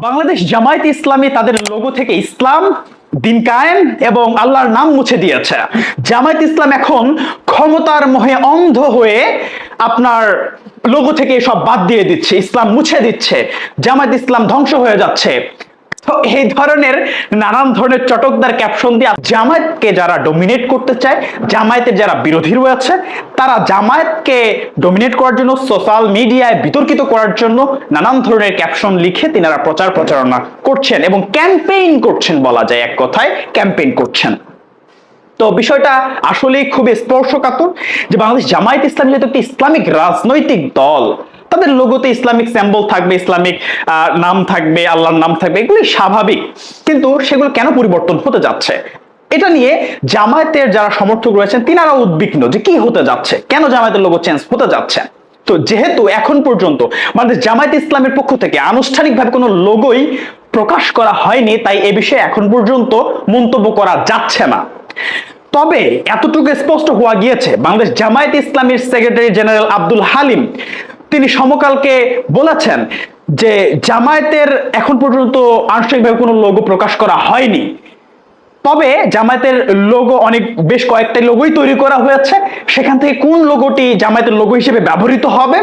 বাংলাদেশ জামায়াত ইসলামী তাদের লোগো থেকে ইসলাম, দিন কায়েম এবং আল্লাহর নাম মুছে দিয়েছে। জামায়াত ইসলাম এখন ক্ষমতার মোহে অন্ধ হয়ে আপনার লোগো থেকে সব বাদ দিয়ে দিচ্ছে, ইসলাম মুছে দিচ্ছে। জামায়াত ইসলাম ধ্বংস হয়ে যাচ্ছে। তো এই ধরনের নানান ধরনের চটকদার ক্যাপশন দিয়ে জামায়াতকে যারা ডমিনেট করতে চায়, জামায়াতের যারা বিরোধী রয়েছে, তারা জামায়াতকে ডমিনেট করার জন্য সোশ্যাল মিডিয়ায় বিতর্কিত করার জন্য নানান ধরনের ক্যাপশন লিখে তিনারা প্রচার প্রচারণা করছেন এবং ক্যাম্পেইন করছেন বলা যায় এক কথায় ক্যাম্পেইন করছেন। তো বিষয়টা আসলেই খুবই স্পর্শকাতর যে বাংলাদেশ জামায়াত ইসলাম যেহেতু একটি ইসলামিক রাজনৈতিক দল তাদের লোগোতে ইসলামিক স্যাম্বল থাকবে, ইসলামিক নাম থাকবে, আল্লাহর নাম থাকবে, এগুলি স্বাভাবিক। কিন্তু সেগুলো কেন পরিবর্তন হতে যাচ্ছে? এটা নিয়ে জামায়াতের যারা সমর্থক রয়েছেন, তিনারা উদ্বিগ্ন যে কি হতে যাচ্ছে, কেন জামায়াতের লোগো চেঞ্জ হতে যাচ্ছে? তো যেহেতু এখন পর্যন্ত বাংলাদেশ জামায়াত ইসলামের পক্ষ থেকে আনুষ্ঠানিকভাবে কোনো লোগোই প্রকাশ করা হয়নি, তাই এ বিষয়ে এখন পর্যন্ত মন্তব্য করা যাচ্ছে না। তবে এতটুকু স্পষ্ট হওয়া গিয়েছে, বাংলাদেশ জামায়াত ইসলামীর সেক্রেটারি জেনারেল আব্দুল হালিম তিনি সমকালকে বলেছেন যে জামায়াতের এখন পর্যন্ত আনুষ্ঠানিকভাবে কোনো লোগো প্রকাশ করা হয়নি। তবে জামায়াতের লোগো অনেক, বেশ কয়েকটা লোগোই তৈরি করা হয়েছে। সেখান থেকে কোন লোগোটি জামায়াতের লোগো হিসেবে ব্যবহৃত হবে,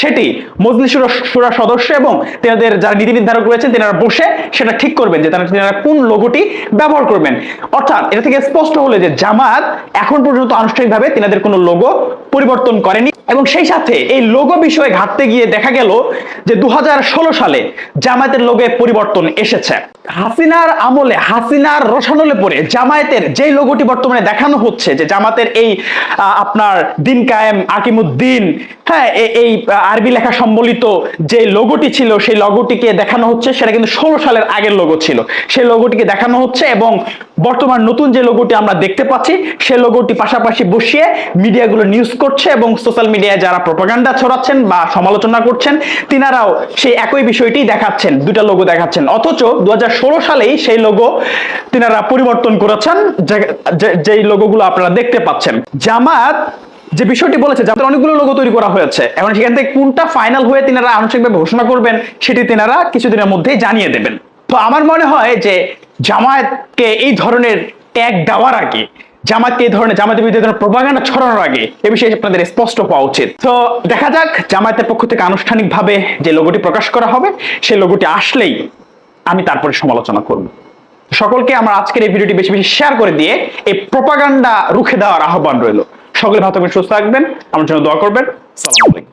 সেটি মজলিস সুরা সদস্য এবং তেনাদের যারা নীতি নির্ধারক রয়েছেন, তেনারা বসে সেটা ঠিক করবেন যে তারা, তেনারা কোন লোগোটি ব্যবহার করবেন। অর্থাৎ এটা থেকে স্পষ্ট হলো যে জামাত এখন পর্যন্ত আনুষ্ঠানিকভাবে তেনাদের কোনো লোগো পরিবর্তন করেনি এবং সেই সাথে এই লোগো বিষয়ে ঘাটতে গিয়ে দেখা গেল যে দু হাজার ষোলো সালে জামায়াতের লোগোয় পরিবর্তন এসেছে। হাসিনার আমলে, হাসিনার রসানলে পরে জামায়াতের যে লোগোটি বর্তমানে দেখানো হচ্ছে, যে জামাতের এই আপনার দিন কায়েম, আকিমুদ্দিন হ্যাঁ এই আরবি লেখা সম্বলিত যে লোগোটি ছিল, সেই লোগোটিকে দেখানো হচ্ছে, সেটা কিন্তু ষোলো সালের আগের লোগো ছিল। সেই লোগোটিকে দেখানো হচ্ছে এবং বর্তমান নতুন যে লোগোটি আমরা দেখতে পাচ্ছি, সে লোগোটি পাশাপাশি বসিয়ে মিডিয়াগুলো নিউজ করছে এবং সোশ্যাল মিডিয়ায় যারা প্রপাগান্ডা ছড়াচ্ছেন বা সমালোচনা করছেন, তিনারাও সেই একই বিষয়টি দেখাচ্ছেন দুটা লোগো দেখাচ্ছেন। অথচ দু হাজার সালেই সেই লোগো তিনারা পরিবর্তন করেছেন যেই লোগোগুলো আপনারা দেখতে পাচ্ছেন। জামাত যে বিষয়টি বলেছে যাতে অনেকগুলো লোগো তৈরি করা হয়েছে। এখন সেখান থেকে কোনটা ফাইনাল হয়ে তিনারা আনুষ্ঠানিকভাবে ঘোষণা করবেন, সেটি তিনারা কিছুদিনের মধ্যেই জানিয়ে দেবেন। তো আমার মনে হয় যে জামায়াতকে এই ধরনের ট্যাগ দেওয়ার আগে, জামাতকে এই ধরনের, জামাতের বিরুদ্ধে ধরনের ছড়ানোর আগে, এ বিষয়ে আপনাদের স্পষ্ট পাওয়া উচিত। তো দেখা যাক, জামায়াতের পক্ষ থেকে আনুষ্ঠানিকভাবে যে লোগোটি প্রকাশ করা হবে, সেই লোগোটি আসলেই আমি তারপরে সমালোচনা করব। সকলকে আমার আজকের এই ভিডিওটি বেশি বেশি শেয়ার করে দিয়ে এই প্রপাগান্ডা রুখে দেওয়ার আহ্বান রইল। সকলে ভালো সুস্থ থাকবেন। আমার জন্য দোয়া করবেন। সালাম আলাইকুম।